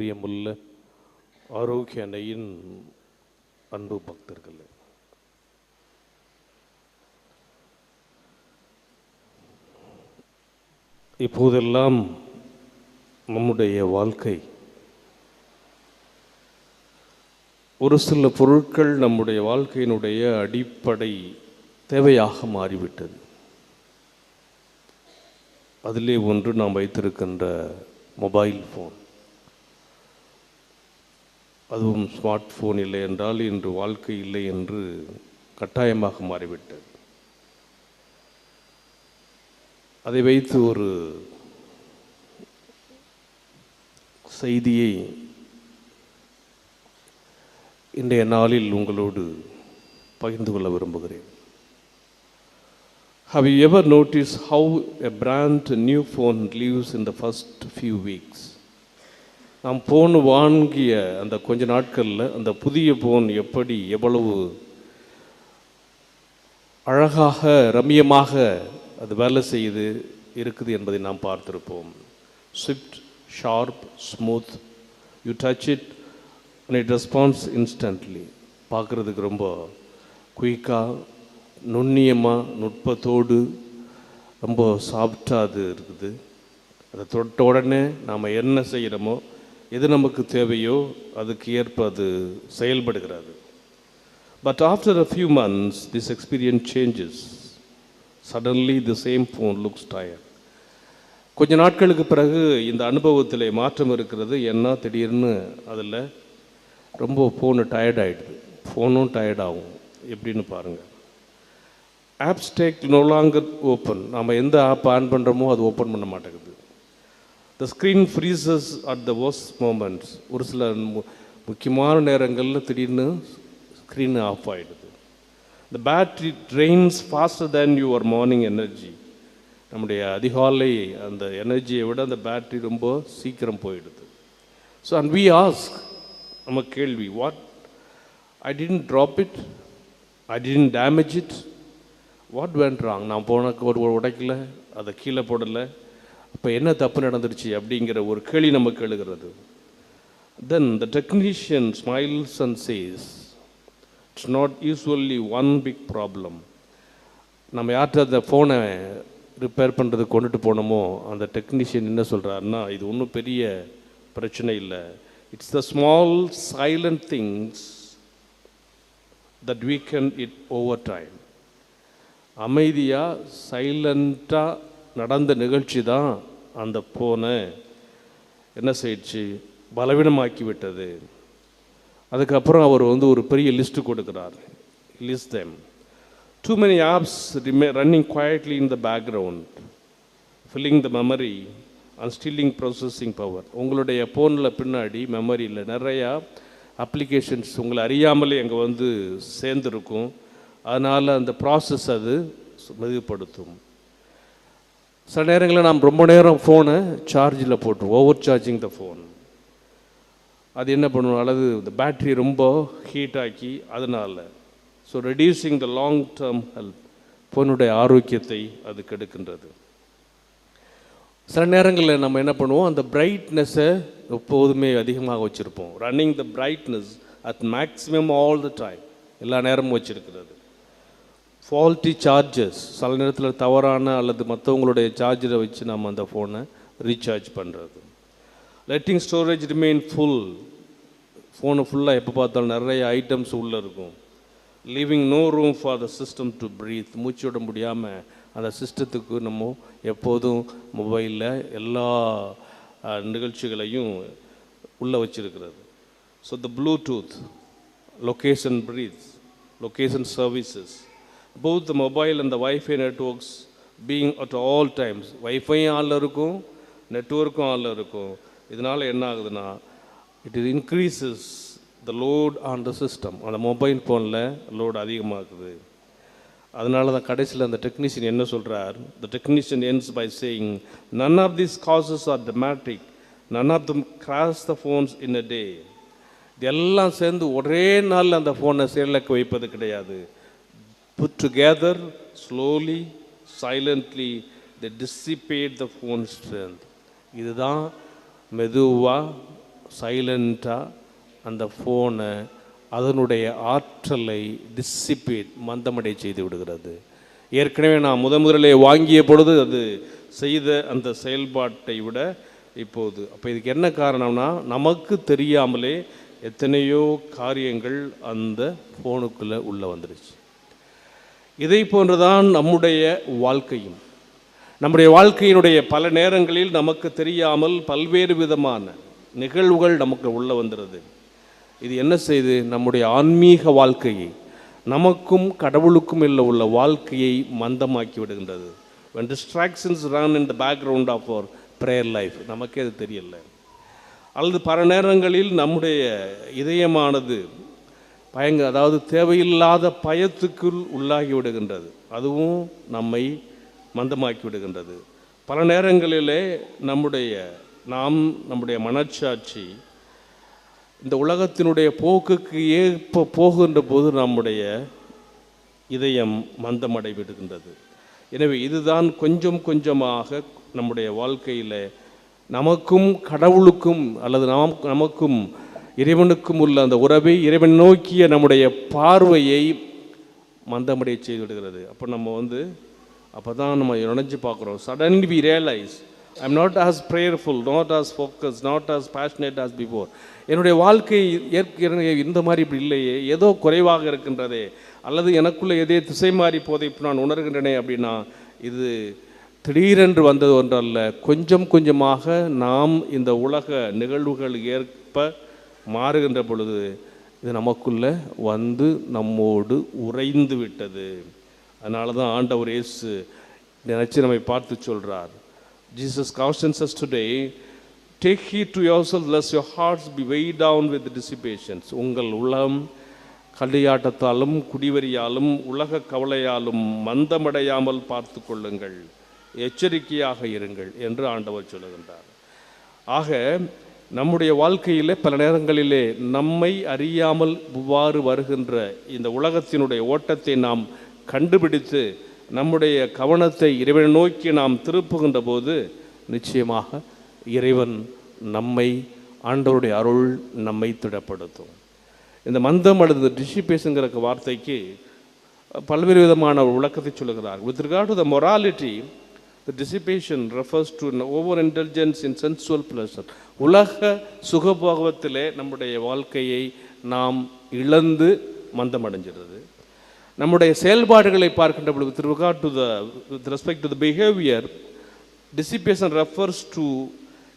பிரியமுள்ள ஆரோக்கிய அன்னையின் அன்பு பக்தர்களே. இப்போதெல்லாம் நம்முடைய வாழ்க்கை ஒரு சில பொருட்கள் நம்முடைய வாழ்க்கையினுடைய அடிப்படை தேவையாக மாறிவிட்டது. அதிலே ஒன்று நாம் வைத்திருக்கின்ற மொபைல் ஃபோன். அதுவும் ஸ்மார்ட் ஃபோன் இல்லை என்றால் இன்று வாழ்க்கை இல்லை என்று கட்டாயமாக மாறிவிட்டது. அதை வைத்து ஒரு செய்தியை இன்றைய நாளில் உங்களோடு பகிர்ந்து கொள்ள விரும்புகிறேன். How you ever notice how a brand new phone leaves in the first few weeks நாம் ஃபோன் வாங்கிய அந்த கொஞ்ச நாட்களில் அந்த புதிய ஃபோன் எப்படி எவ்வளவு அழகாக ரம்மியமாக அது வேலை செய்து இருக்குது என்பதை நாம் பார்த்துருப்போம். Swift sharp smooth you touch it and it response instantly பார்க்குறதுக்கு ரொம்ப குயிக்காக நுண்ணியமாக நுட்பத்தோடு ரொம்ப சாஃப்டாக அது இருக்குது. அதை தொட்ட உடனே நாம் என்ன செய்கிறோமோ எது நமக்கு தேவையோ அதுக்கு ஏற்ப அது செயல்படுகிறது. But after a few months this experience changes suddenly the same phone looks tired கொஞ்ச நாட்களுக்கு பிறகு இந்த அனுபவத்தில் மாற்றம் இருக்கிறது. என்ன திடீர்னு அதில் ரொம்ப ஃபோனு டயர்ட் ஆகிடுது ஃபோனும் டயர்ட் ஆகும். எப்படின்னு பாருங்கள் apps take no longer open நம்ம எந்த ஆப் ஆன் பண்ணுறோமோ அது ஓப்பன் பண்ண மாட்டேங்குது. The screen freezes at the worst moments ஒரு சில மு- முக்கியமான நேரங்களில் திடீர்னு ஸ்க்ரீன் ஆஃப் ஆகிடுது the battery drains faster than your morning energy நம்முடைய அதிகாலை அந்த எனர்ஜியை விட அந்த பேட்ரி ரொம்ப சீக்கிரம் போயிடுது. ஸோ அண்ட் வி ஆஸ்க் நம்ம கேள்வி what I didn't drop it I didn't damage it what went நான் போன ஒரு ஒரு உடைக்கல அதை கீழே போடலை. அப்போ என்ன தப்பு நடந்துருச்சு அப்படிங்கிற ஒரு கேள்வி நம்ம கேளுகிறது then the technician smiles and says it's not usually one big problem நம்ம யார்கிட்ட அந்த ஃபோனை ரிப்பேர் பண்ணுறதுக்கு கொண்டுட்டு போனோமோ அந்த டெக்னீஷியன் என்ன சொல்கிறாருன்னா இது ஒன்றும் பெரிய பிரச்சனை இல்லை. It's the small silent things that weaken it over time அமைதியாக சைலண்ட்டாக நடந்த நிகழ்ச்சி தான் அந்த ஃபோனை என்ன செய்யிடுச்சு? பலவீனமாக்கி விட்டது. அதுக்கப்புறம் அவர் வந்து ஒரு பெரிய லிஸ்ட்டு கொடுக்குறார். List them too many apps remain running quietly in the background filling the memory and stealing processing power உங்களுடைய ஃபோனில் பின்னாடி மெமரியில் நிறையா அப்ளிகேஷன்ஸ் உங்களை அறியாமலே அங்கே வந்து சேர்ந்துருக்கும். அதனால் அந்த ப்ராசஸ் அது மெதுப்படுத்தும் சில நேரங்களில் நாம் ரொம்ப நேரம் ஃபோனை சார்ஜில் போட்டுருவோம். ஓவர் சார்ஜிங் த ஃபோன் அது என்ன பண்ணுவோம் அல்லது இந்த பேட்ரி ரொம்ப ஹீட் ஆக்கி அதனால். So reducing the long term health ஃபோனுடைய ஆரோக்கியத்தை அது கெடுக்கின்றது. சில நேரங்களில் நம்ம என்ன பண்ணுவோம்? அந்த பிரைட்னஸை எப்போதுமே அதிகமாக வச்சுருப்போம். Running the brightness at maximum all the time எல்லா நேரமும் வச்சுருக்கிறது. ஃபால்ட்டி சார்ஜஸ் சில நேரத்தில் தவறான அல்லது மற்றவங்களுடைய சார்ஜரை வச்சு நம்ம அந்த ஃபோனை ரீசார்ஜ் பண்ணுறது லெட்டிங் ஸ்டோரேஜ் ரிமெயின் ஃபுல் ஃபோனை ஃபுல்லாக எப்போ பார்த்தாலும் நிறைய ஐட்டம்ஸ் உள்ளே இருக்கும். Leaving no room for the system to breathe மூச்சு விட முடியாமல் அந்த சிஸ்டத்துக்கு நம்ம எப்போதும் மொபைலில் எல்லா நிகழ்ச்சிகளையும் உள்ளே வச்சிருக்கிறது. So the Bluetooth location breath location services both the mobile and the Wi-Fi networks being at all times. வைஃபையும் ஆளில் இருக்கும் நெட்ஒர்க்கும் ஆளில் இருக்கும். இதனால் என்ன ஆகுதுன்னா it is increases the load on the system அந்த மொபைல் ஃபோனில் லோடு அதிகமாகுது. அதனால தான் கடைசியில் அந்த டெக்னீஷியன் என்ன சொல்கிறார் the technician ends by saying none of these causes are dramatic none of them crash the phones in a day இதெல்லாம் சேர்ந்து ஒரே நாளில் அந்த ஃபோனை செயலக்க வைப்பது கிடையாது. Put together slowly, silently, they dissipate the phone strength. இதுதான் மெதுவாக சைலண்ட்டாக அந்த ஃபோனை அதனுடைய ஆற்றலை டிசிப்பேட் மந்தமடை செய்து விடுகிறது. ஏற்கனவே நான் முத முதலே வாங்கிய பொழுது அது செய்த அந்த செயல்பாட்டை விட இப்போது. அப்போ இதுக்கு என்ன காரணம்னா நமக்கு தெரியாமலே எத்தனையோ காரியங்கள் அந்த ஃபோனுக்குள்ளே உள்ளே வந்துடுச்சு இதை போன்றுதான் நம்முடைய வாழ்க்கையும். நம்முடைய வாழ்க்கையினுடைய பல நேரங்களில் நமக்கு தெரியாமல் பல்வேறு விதமான நிகழ்வுகள் நமக்கு உள்ளே வந்துடுது இது என்ன செய்து? நம்முடைய ஆன்மீக வாழ்க்கையை நமக்கும் கடவுளுக்கும் இல்லை உள்ள வாழ்க்கையை மந்தமாக்கி விடுகின்றது. When distractions run in the background of our prayer life நமக்கே அது தெரியல. அல்லது பல நேரங்களில் நம்முடைய இதயமானது பயங்க அதாவது தேவையில்லாத பயத்துக்குள் உள்ளாகி விடுகின்றது. அதுவும் நம்மை மந்தமாக்கி விடுகின்றது. பல நேரங்களிலே நம்முடைய நாம் நம்முடைய மனச்சாட்சி இந்த உலகத்தினுடைய போக்குக்கு ஏற்ப போகின்ற போது நம்முடைய இதயம் மந்தமடை விடுகின்றது எனவே இதுதான் கொஞ்சம் கொஞ்சமாக நம்முடைய வாழ்க்கையில் நமக்கும் கடவுளுக்கும் அல்லது நாம் நமக்கும் இறைவனுக்கும் உள்ள அந்த உறவை இறைவன் நோக்கிய நம்முடைய பார்வையை மந்தமடைய செய்து விடுகிறது. அப்போ நம்ம வந்து அப்போ தான் நம்ம நினைஞ்சு பார்க்குறோம். Suddenly we realise I am not as prayerful not as focus not as passionate as before என்னுடைய வாழ்க்கை ஏற்கனவே இந்த மாதிரி இப்படி இல்லையே ஏதோ குறைவாக இருக்கின்றதே அல்லது எனக்குள்ளே எதே திசை மாறி போதை இப்போ நான் உணர்கின்றனே அப்படின்னா இது திடீரென்று வந்தது ஒன்றல்ல. கொஞ்சம் கொஞ்சமாக நாம் இந்த உலக நிகழ்வுகள் ஏற்ப மாறுகின்ற பொழுது இது நமக்குள்ளே வந்து நம்மோடு உறைந்து விட்டது. அதனால தான் ஆண்டவர் இயேசு நினச்சி நம்மை பார்த்து சொல்கிறார் Jesus cautions us today take to yourselves lest your hearts be weighed down with dissipations உங்கள் உள்ளம் கல்லியாட்டத்தாலும் குடிவரியாலும் உலக கவலையாலும் மந்தமடையாமல் பார்த்து கொள்ளுங்கள். எச்சரிக்கையாக இருங்கள் என்று ஆண்டவர் சொல்லுகின்றார். ஆக நம்முடைய வாழ்க்கையிலே பல நேரங்களிலே நம்மை அறியாமல் இவ்வாறு வருகின்ற இந்த உலகத்தினுடைய ஓட்டத்தை நாம் கண்டுபிடித்து நம்முடைய கவனத்தை இறைவனை நோக்கி நாம் திருப்புகின்ற போது நிச்சயமாக இறைவன் நம்மை ஆண்டவருடைய அருள் நம்மை திடப்படுத்தும். இந்த மந்தம் அல்லது டிஷிபேஷுங்கிற வார்த்தைக்கு பல்வேறு விதமான ஒரு விளக்கத்தை சொல்லுகிறார். With regard the morality The dissipation refers to over indulgence in sensual pleasure. உலக சுகபோகத்திலே நம்முடைய வாழ்க்கையை நாம் இழந்து மந்தமடைஞ்சிருது நம்முடைய செயல்பாடுகளை பார்க்கின்ற பொழுது with regard to the with respect to the behaviour dissipation refers to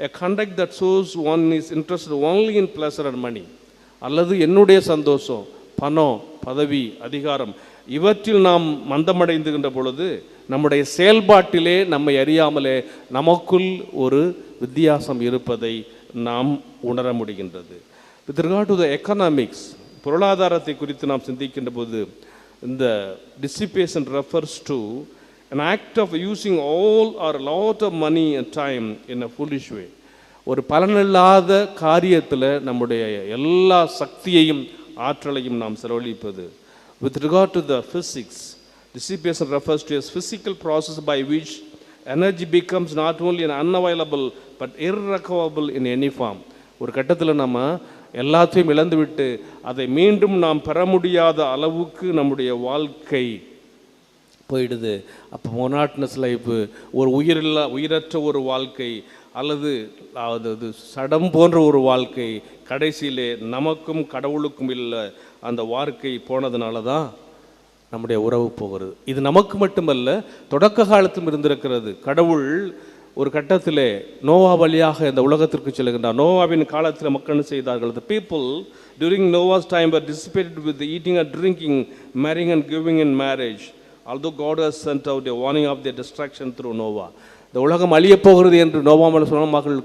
a conduct that shows one is interested only in pleasure and money அல்லது என்னுடைய சந்தோஷம் பணம் பதவி அதிகாரம் இவற்றில் நாம் மந்தமடைந்துகின்ற பொழுது நம்முடைய செயல்பாட்டிலே நம்மை அறியாமலே நமக்குள் ஒரு வித்தியாசம் இருப்பதை நாம் உணர முடிகின்றது. With regard to the economics பொருளாதாரத்தை குறித்து நாம் சிந்திக்கின்ற போது இந்த dissipation refers to an act of using all or lot of money and time in a a way ஒரு பலனில்லாத காரியத்தில் நம்முடைய எல்லா சக்தியையும் ஆற்றலையும் நாம் செலவழிப்பது. With regard to the physics dissipation refers to as physical process by which energy becomes not only un unavailable but irrecoverable in any form ஒரு கட்டத்தில் நம்ம எல்லாத்தையும் இழந்துவிட்டு அதை மீண்டும் நாம் பெற முடியாத அளவுக்கு நம்முடைய வாழ்க்கை போயிடுது. அப்போ மொனாட்னஸ் லைஃபு ஒரு உயிரில்லா உயிரற்ற ஒரு வாழ்க்கை அல்லது அது சடம் போன்ற ஒரு வாழ்க்கை கடைசியிலே நமக்கும் கடவுளுக்கும் இல்லை அந்த வாழ்க்கை போனதுனால தான் நம்முடைய உறவு போகிறது. இது நமக்கு மட்டுமல்ல தொடக்க காலத்தும் இருந்திருக்கிறது. கடவுள் ஒரு கட்டத்திலே நோவா வழியாக இந்த உலகத்திற்கு செல்கின்றார். நோவாவின் காலத்தில் மக்கள் செய்தார்கள்? People during Noah's time were were with eating eating drinking marrying and giving giving marriage although God has sent out a of of destruction destruction Noah இந்த உலகம் அழியப் போகிறது என்று நோவாமல் சொன்ன மகள்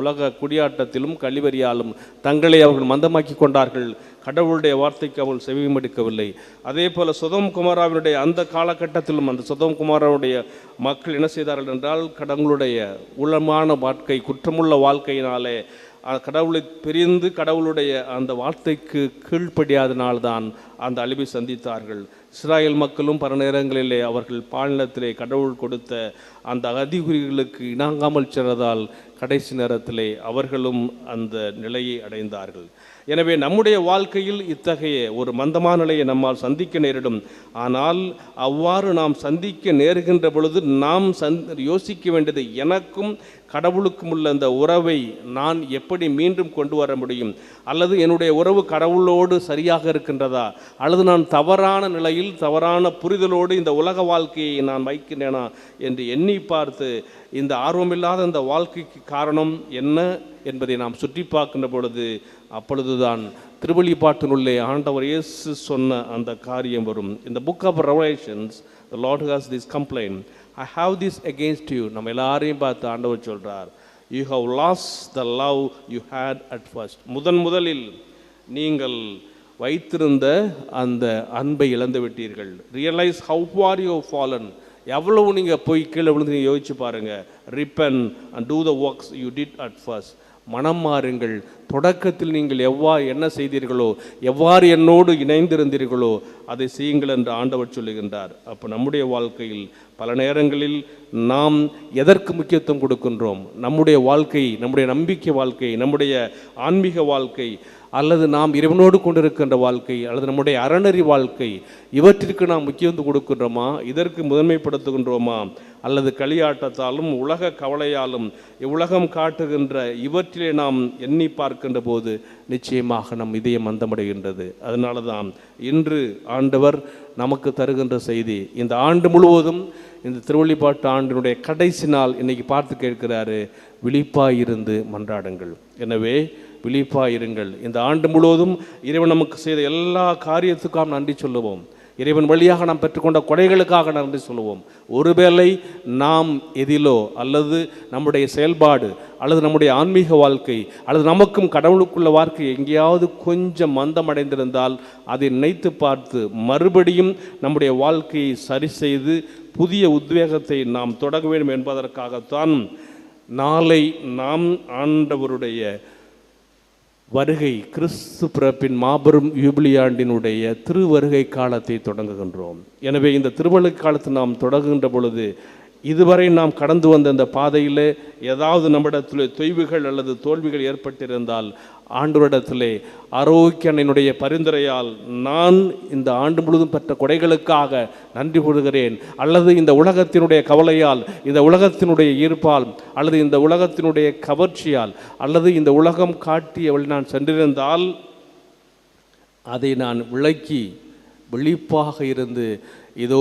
உலக குடியாட்டத்திலும் கழிவறியாலும் தங்களை அவர்கள் மந்தமாக்கி கொண்டார்கள். கடவுளுடைய வார்த்தைக்கு அவர்கள் செவிமடுக்கவில்லை அதே போல சுதம் குமாராவினுடைய அந்த காலகட்டத்திலும் அந்த சுதம் குமாராவுடைய மக்கள் என்ன செய்தார்கள் என்றால் கடவுளுடைய உளமான வாழ்க்கை குற்றமுள்ள வாழ்க்கையினாலே கடவுளை பிரிந்து கடவுளுடைய அந்த வார்த்தைக்கு கீழ்ப்படியாதனால்தான் அந்த அழிவை சந்தித்தார்கள். இஸ்ராயல் மக்களும் பல நேரங்களிலே அவர்கள் பாலினத்திலே கடவுள் கொடுத்த அந்த அதிகுறிகளுக்கு இணங்காமல் சென்றதால் கடைசி நேரத்திலே அவர்களும் அந்த நிலையை அடைந்தார்கள். எனவே நம்முடைய வாழ்க்கையில் இத்தகைய ஒரு மந்தமான நிலையை நம்மால் சந்திக்க நேரிடும். ஆனால் அவ்வாறு நாம் சந்திக்க நேருகின்ற பொழுது நாம் சந் யோசிக்க வேண்டியது எனக்கும் கடவுளுக்கும் உள்ள அந்த உறவை நான் எப்படி மீண்டும் கொண்டு வர முடியும்? அல்லது என்னுடைய உறவு கடவுளோடு சரியாக இருக்கின்றதா? அல்லது நான் தவறான நிலையில் தவறான புரிதலோடு இந்த உலக வாழ்க்கையை நான் வைக்கின்றேனா என்று எண்ணி பார்த்து இந்த ஆர்வமில்லாத இந்த வாழ்க்கைக்கு காரணம் என்ன என்பதை நாம் சுற்றி பார்க்கின்ற பொழுது அப்பொழுதுதான் திருவள்ளிப்பாட்டினுள்ளே ஆண்டவர் இயேசு சொன்ன அந்த காரியம் வரும். இந்த book of Revelations the Lord has this complaint I have this against you நம்ம எல்லாரையும் பார்த்து ஆண்டவர் சொல்கிறார் you have lost the love you had at first முதன் முதலில் நீங்கள் வைத்திருந்த அந்த அன்பை இழந்து விட்டீர்கள். Realise how far you fallen எவ்வளவு நீங்கள் போய் கீழே விழுந்து நீங்கள் யோசிச்சு பாருங்கள் repent and do the works you did at first மனம் மாறுங்கள். தொடக்கத்தில் நீங்கள் எவ்வாறு என்ன செய்தீர்களோ எவ்வாறு என்னோடு இணைந்திருந்தீர்களோ அதை செய்யுங்கள் என்று ஆண்டவர் சொல்லுகின்றார். அப்போ நம்முடைய வாழ்க்கையில் பல நேரங்களில் நாம் எதற்கு முக்கியத்துவம் கொடுக்கின்றோம்? நம்முடைய வாழ்க்கை நம்முடைய நம்பிக்கை வாழ்க்கை நம்முடைய ஆன்மீக வாழ்க்கை அல்லது நாம் இறைவனோடு கொண்டிருக்கின்ற வாழ்க்கை அல்லது நம்முடைய அறநெறி வாழ்க்கை இவற்றிற்கு நாம் முக்கியத்துவம் கொடுக்கின்றோமா? இதற்கு முதன்மைப்படுத்துகின்றோமா? அல்லது களியாட்டத்தாலும் உலக கவலையாலும் இவ்வுலகம் காட்டுகின்ற இவற்றிலே நாம் எண்ணி பார்க்கின்ற போது நிச்சயமாக நம் இதயம் மந்தமடைகின்றது அதனால தான் இன்று ஆண்டவர் நமக்கு தருகின்ற செய்தி இந்த ஆண்டு முழுவதும் இந்த திருவள்ளிப்பாட்டு ஆண்டினுடைய கடைசி நாள் இன்னைக்கு பார்த்து கேட்கிறாரு விழிப்பாயிருந்து மன்றாடுங்கள். எனவே விழிப்பாயிருங்கள் இந்த ஆண்டு முழுவதும் இறைவன் நமக்கு செய்த எல்லா காரியத்துக்காக நன்றி சொல்லுவோம். இறைவன் வழியாக நாம் பெற்றுக்கொண்ட கொடைகளுக்காக நன்றி சொல்லுவோம். ஒருவேளை நாம் எதிலோ அல்லது நம்முடைய செயல்பாடு அல்லது நம்முடைய ஆன்மீக வாழ்க்கை அல்லது நமக்கும் கடவுளுக்குள்ள வாழ்க்கை எங்கேயாவது கொஞ்சம் மந்தம் அடைந்திருந்தால் அதை நினைத்து பார்த்து மறுபடியும் நம்முடைய வாழ்க்கையை சரி செய்து புதிய உத்வேகத்தை நாம் தொடங்க வேண்டும் என்பதற்காகத்தான் நாளை நாம் ஆண்டவருடைய வருகை கிறிஸ்து பிறப்பின் மாபெரும் யூபிலியாண்டினுடைய திருவருகை காலத்தை தொடங்குகின்றோம். எனவே இந்த திருவருகை காலத்தை நாம் தொடங்குகின்ற பொழுது இதுவரை நாம் கடந்து வந்த இந்த பாதையில் ஏதாவது நம்மிடத்தில் தொய்வுகள் அல்லது தோல்விகள் ஏற்பட்டிருந்தால் ஆண்டவரிடத்திலே ஆரோக்கியனுடைய பரிந்துரையால் நான் இந்த ஆண்டு முழுவதும் பெற்ற கொடைகளுக்காக நன்றி கூறுகிறேன். அல்லது இந்த உலகத்தினுடைய கவலையால் இந்த உலகத்தினுடைய ஈர்ப்பால் அல்லது இந்த உலகத்தினுடைய கவர்ச்சியால் அல்லது இந்த உலகம் காட்டிய வழி நான் சென்றிருந்தால் அதை நான் விளக்கி விழிப்பாக இருந்து இதோ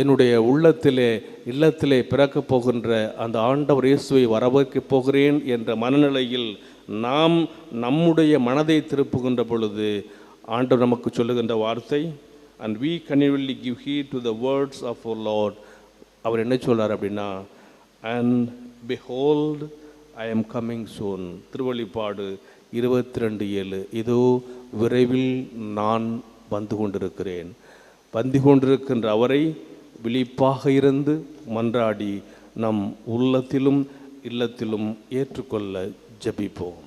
என்னுடைய உள்ளத்திலே இல்லத்திலே பிறக்கப் போகின்ற அந்த ஆண்டவர் இயேசுவை வரவேற்கப் போகிறேன் என்ற மனநிலையில் நாம் நம்முடைய மனதை திருப்புகின்ற பொழுது ஆண்டவர் நமக்கு சொல்லுகின்ற வார்த்தை and we continually give heed to the words of our Lord அவர் என்ன சொல்கிறார் அப்படின்னா and behold I am coming soon திருவள்ளிப்பாடு இருபத்தி ரெண்டு ஏழு. இதோ விரைவில் நான் வந்து கொண்டிருக்கிறேன். பந்தி கொண்டிருக்கின்ற அவரை விழிப்பாக இருந்து மன்றாடி நம் உள்ளத்திலும் இல்லத்திலும் ஏற்றுக்கொள்ள ஜபிப்போம்.